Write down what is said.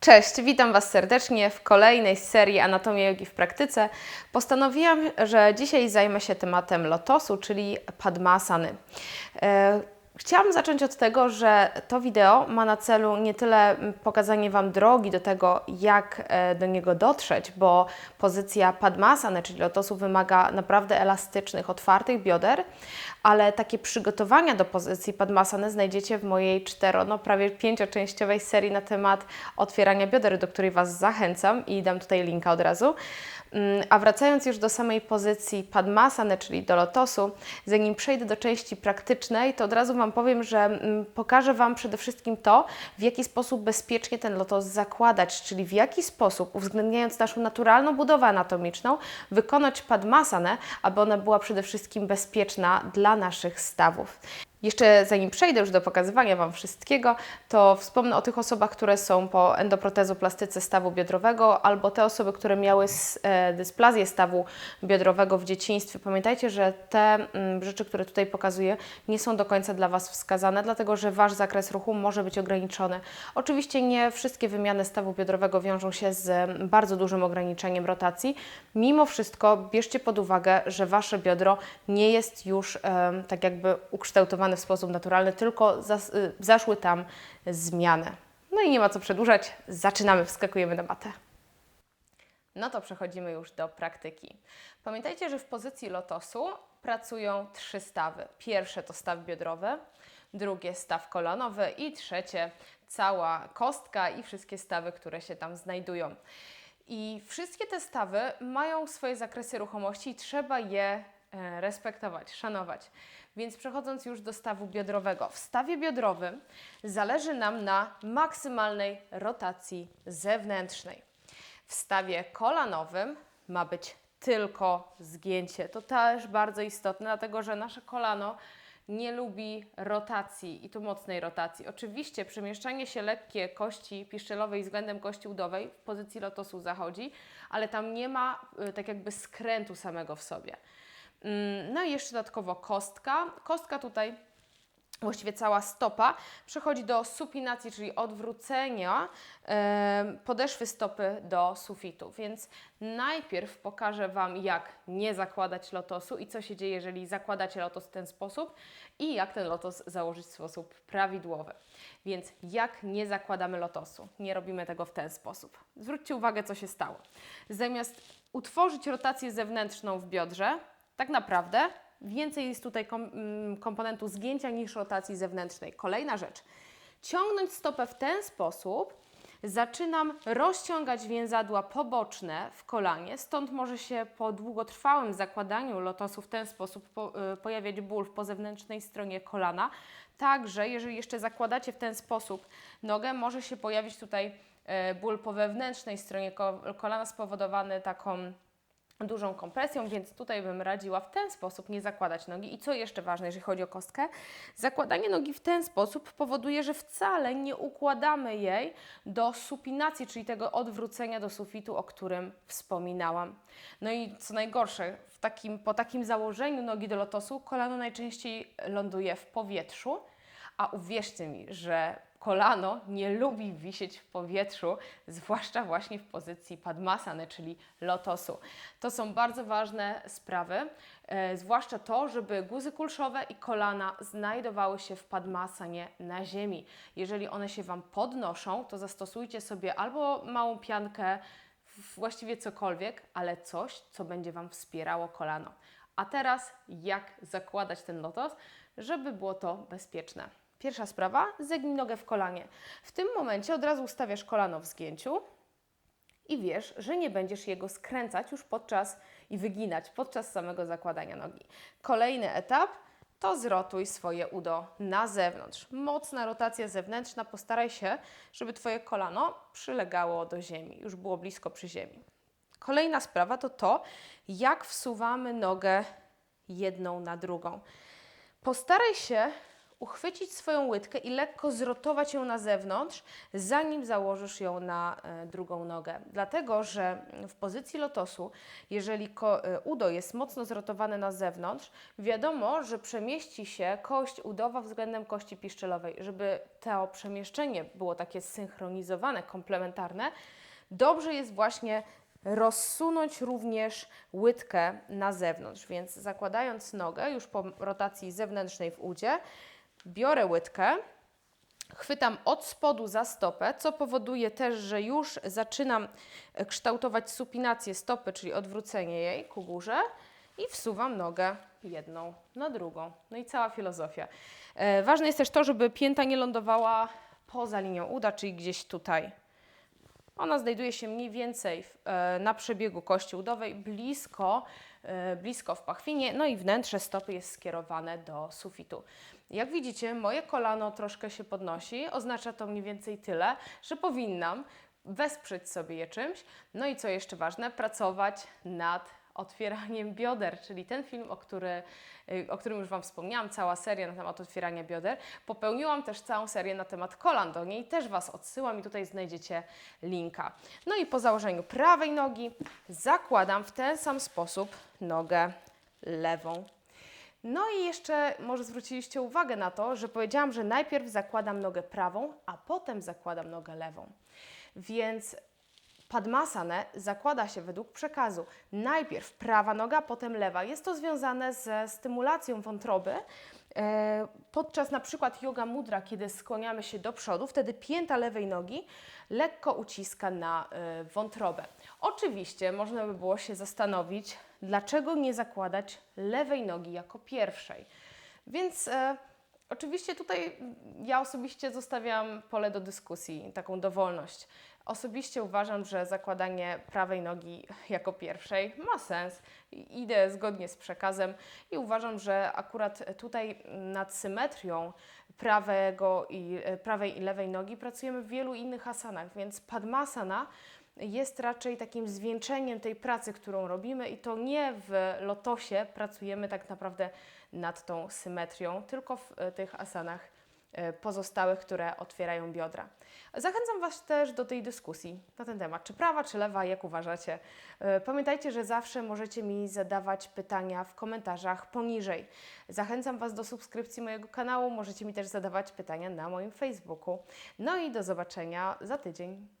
Cześć, witam Was serdecznie w kolejnej serii Anatomia Jogi w praktyce. Postanowiłam, że dzisiaj zajmę się tematem lotosu, czyli padmasany. Chciałam zacząć od tego, że to wideo ma na celu nie tyle pokazanie Wam drogi do tego, jak e, do niego dotrzeć, bo pozycja padmasany, czyli lotosu, wymaga naprawdę elastycznych, otwartych bioder, ale takie przygotowania do pozycji padmasany znajdziecie w mojej cztero, no prawie pięcioczęściowej serii na temat otwierania bioder, do której Was zachęcam i dam tutaj linka od razu. Mm, A wracając już do samej pozycji Padmasany, czyli do lotosu, zanim przejdę do części praktycznej, to od razu Wam powiem, że mm, pokażę Wam przede wszystkim to, w jaki sposób bezpiecznie ten lotos zakładać, czyli w jaki sposób, uwzględniając naszą naturalną budowę anatomiczną, wykonać Padmasanę, aby ona była przede wszystkim bezpieczna dla naszych stawów. Jeszcze zanim przejdę już do pokazywania Wam wszystkiego, to wspomnę o tych osobach, które są po endoprotezoplastyce stawu biodrowego albo te osoby, które miały e, dysplazję stawu biodrowego w dzieciństwie. Pamiętajcie, że te mm, rzeczy, które tutaj pokazuję, nie są do końca dla Was wskazane, dlatego że Wasz zakres ruchu może być ograniczony. Oczywiście nie wszystkie wymiany stawu biodrowego wiążą się z bardzo dużym ograniczeniem rotacji. Mimo wszystko bierzcie pod uwagę, że Wasze biodro nie jest już tak jakby ukształtowane w sposób naturalny, tylko zas, y, zaszły tam zmiany. No i nie ma co przedłużać, zaczynamy, wskakujemy na matę. No to przechodzimy już do praktyki. Pamiętajcie, że w pozycji lotosu pracują trzy stawy. Pierwsze to staw biodrowy, drugie staw kolanowy i trzecie cała kostka i wszystkie stawy, które się tam znajdują. I wszystkie te stawy mają swoje zakresy ruchomości i trzeba je respektować, szanować. Więc przechodząc już do stawu biodrowego. W stawie biodrowym zależy nam na maksymalnej rotacji zewnętrznej. W stawie kolanowym ma być tylko zgięcie. To też bardzo istotne, dlatego że nasze kolano nie lubi rotacji i to mocnej rotacji. Oczywiście przemieszczanie się lekkie kości piszczelowej względem kości udowej w pozycji lotosu zachodzi, ale tam nie ma y, tak jakby skrętu samego w sobie. Mm, No i jeszcze dodatkowo kostka. Kostka tutaj właściwie cała stopa przechodzi do supinacji, czyli odwrócenia podeszwy stopy do sufitu. Więc najpierw pokażę Wam, jak nie zakładać lotosu i co się dzieje, jeżeli zakładacie lotos w ten sposób i jak ten lotos założyć w sposób prawidłowy. Więc jak nie zakładamy lotosu? Nie robimy tego w ten sposób. Zwróćcie uwagę, co się stało. Zamiast utworzyć rotację zewnętrzną w biodrze, tak naprawdę więcej jest tutaj mm, komponentu zgięcia niż rotacji zewnętrznej. Kolejna rzecz. Ciągnąć stopę w ten sposób, zaczynam rozciągać więzadła poboczne w kolanie, stąd może się po długotrwałym zakładaniu lotosu w ten sposób po, y, pojawiać ból w pozewnętrznej stronie kolana. Także, jeżeli jeszcze zakładacie w ten sposób nogę, może się pojawić tutaj y, ból po wewnętrznej stronie ko- kolana spowodowany taką dużą kompresją, więc tutaj bym radziła w ten sposób nie zakładać nogi. I co jeszcze ważne, jeżeli chodzi o kostkę, zakładanie nogi w ten sposób powoduje, że wcale nie układamy jej do supinacji, czyli tego odwrócenia do sufitu, o którym wspominałam. No i co najgorsze, w takim, po takim założeniu nogi do lotosu kolano najczęściej ląduje w powietrzu, a uwierzcie mi, że kolano nie lubi wisieć w powietrzu, zwłaszcza właśnie w pozycji padmasany, czyli lotosu. To są bardzo ważne sprawy, e, zwłaszcza to, żeby guzy kulszowe i kolana znajdowały się w padmasanie na ziemi. Jeżeli one się Wam podnoszą, to zastosujcie sobie albo małą piankę, właściwie cokolwiek, ale coś, co będzie Wam wspierało kolano. A teraz jak zakładać ten lotos, żeby było to bezpieczne. Pierwsza sprawa, zegnij nogę w kolanie. W tym momencie od razu ustawiasz kolano w zgięciu i wiesz, że nie będziesz jego skręcać już podczas i wyginać podczas samego zakładania nogi. Kolejny etap to zrotuj swoje udo na zewnątrz. Mocna rotacja zewnętrzna, postaraj się, żeby Twoje kolano przylegało do ziemi, już było blisko przy ziemi. Kolejna sprawa to to, jak wsuwamy nogę jedną na drugą. Postaraj się uchwycić swoją łydkę i lekko zrotować ją na zewnątrz, zanim założysz ją na e, drugą nogę. Dlatego, że w pozycji lotosu, jeżeli e, udo jest mocno zrotowane na zewnątrz, wiadomo, że przemieści się kość udowa względem kości piszczelowej. Żeby to przemieszczenie było takie synchronizowane, komplementarne, dobrze jest właśnie rozsunąć również łydkę na zewnątrz. Więc zakładając nogę już po rotacji zewnętrznej w udzie, biorę łydkę, chwytam od spodu za stopę, co powoduje też, że już zaczynam e, kształtować supinację stopy, czyli odwrócenie jej ku górze i wsuwam nogę jedną na drugą. No i cała filozofia. E, ważne jest też to, żeby pięta nie lądowała poza linią uda, czyli gdzieś tutaj. Ona znajduje się mniej więcej w, e, na przebiegu kości udowej, blisko, blisko w pachwinie, no i wnętrze stopy jest skierowane do sufitu. Jak widzicie, moje kolano troszkę się podnosi, oznacza to mniej więcej tyle, że powinnam wesprzeć sobie je czymś. No i co jeszcze ważne, pracować nad otwieraniem bioder, czyli ten film, o, który, y, o którym już Wam wspomniałam, cała seria na temat otwierania bioder. Popełniłam też całą serię na temat kolan, do niej też Was odsyłam i tutaj znajdziecie linka. No i po założeniu prawej nogi zakładam w ten sam sposób nogę lewą. No i jeszcze może zwróciliście uwagę na to, że powiedziałam, że najpierw zakładam nogę prawą, a potem zakładam nogę lewą. Więc Padmasanę zakłada się według przekazu najpierw prawa noga, potem lewa. Jest to związane ze stymulacją wątroby. E, Podczas na przykład yoga mudra, kiedy skłaniamy się do przodu, wtedy pięta lewej nogi lekko uciska na e, wątrobę. Oczywiście można by było się zastanowić, dlaczego nie zakładać lewej nogi jako pierwszej. Więc e, Oczywiście tutaj ja osobiście zostawiam pole do dyskusji, taką dowolność. Osobiście uważam, że zakładanie prawej nogi jako pierwszej ma sens. Idę zgodnie z przekazem i uważam, że akurat tutaj nad symetrią prawego i, prawej i lewej nogi pracujemy w wielu innych asanach, więc Padmasana jest raczej takim zwieńczeniem tej pracy, którą robimy i to nie w lotosie pracujemy tak naprawdę nad tą symetrią, tylko w e, tych asanach pozostałych, które otwierają biodra. Zachęcam Was też do tej dyskusji na ten temat, czy prawa, czy lewa, jak uważacie. E, Pamiętajcie, że zawsze możecie mi zadawać pytania w komentarzach poniżej. Zachęcam Was do subskrypcji mojego kanału, możecie mi też zadawać pytania na moim Facebooku. No i do zobaczenia za tydzień.